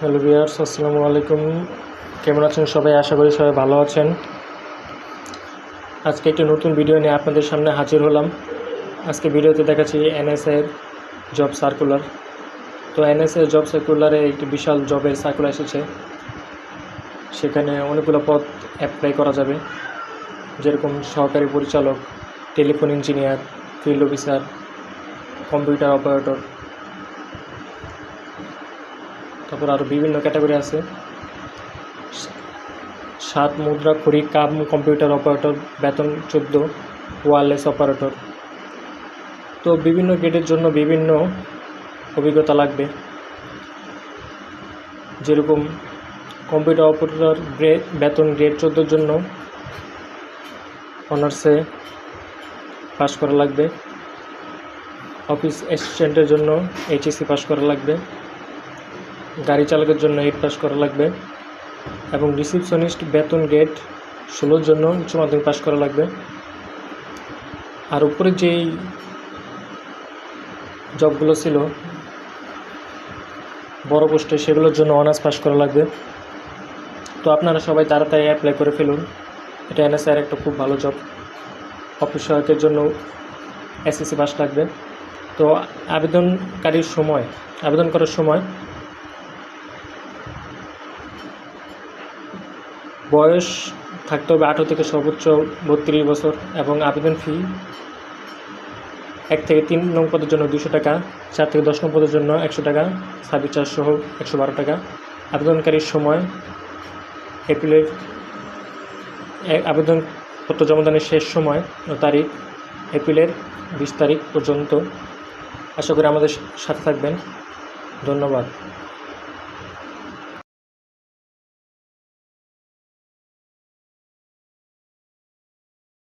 Hello বিয়ার্স আসসালামু আলাইকুম। কেমন আছেন সবাই? আশা করি সবাই ভালো আছেন। আজকে একটি নতুন ভিডিও নিয়ে আপনাদের সামনে হাজির হলাম। আজকে ভিডিওতে দেখাচ্ছি এনএসএর জব সার্কুলার তো এনএসএ জব সার্কুলারে একটি বিশাল জবের সার্কুলার এসেছে। সেখানে অনেকগুলো পদ অ্যাপ্লাই করা যাবে। যেরকম সহকারী পরিচালক telephone engineer field officer computer operator তারপর আরও বিভিন্ন ক্যাটাগরি আছে। সাত মুদ্রা খড়ি, কাম কম্পিউটার অপারেটর, বেতন চোদ্দ, ওয়ারলেস অপারেটর। তো বিভিন্ন গ্রেডের জন্য বিভিন্ন অভিজ্ঞতা লাগবে। যেরকম কম্পিউটার অপারেটর গ্রেড, বেতন গ্রেড চোদ্দোর জন্য অনার্সে পাস করা লাগবে। অফিস অ্যাসিস্ট্যান্টের জন্য এইচএসসি পাস করা লাগবে। গাড়ি চালকের জন্য এইট পাস করা লাগবে এবং রিসিপশনিস্ট বেতন গেট ষোলোর জন্য উচ্চ মাধ্যমিক পাস করা লাগবে। আর উপরে যেই জবগুলো ছিল, বড় পোস্টে সেগুলোর জন্য অনার্স পাস করা লাগবে। তো আপনারা সবাই তাড়াতাড়ি অ্যাপ্লাই করে ফেলুন। এটা এনএসআর একটা খুব ভালো জব অফিস সহায়কের জন্য এসএসসি পাস লাগবে। তো আবেদনকারীর সময়, আবেদন করার সময় বয়স থাকতে হবে আঠারো থেকে সর্বোচ্চ বত্রিশ বছর এবং আবেদন ফি এক থেকে তিন নং পদের জন্য দুশো টাকা, চার থেকে দশ নং পদের জন্য একশো টাকা চার্জ সহ একশো বারো টাকা। আবেদনকারীর সময় এপ্রিলের আবেদনপত্র জমাদানের শেষ সময় তারিখ এপ্রিলের বিশ তারিখ পর্যন্ত। আশা করি আমাদের সাথে থাকবেন। ধন্যবাদ।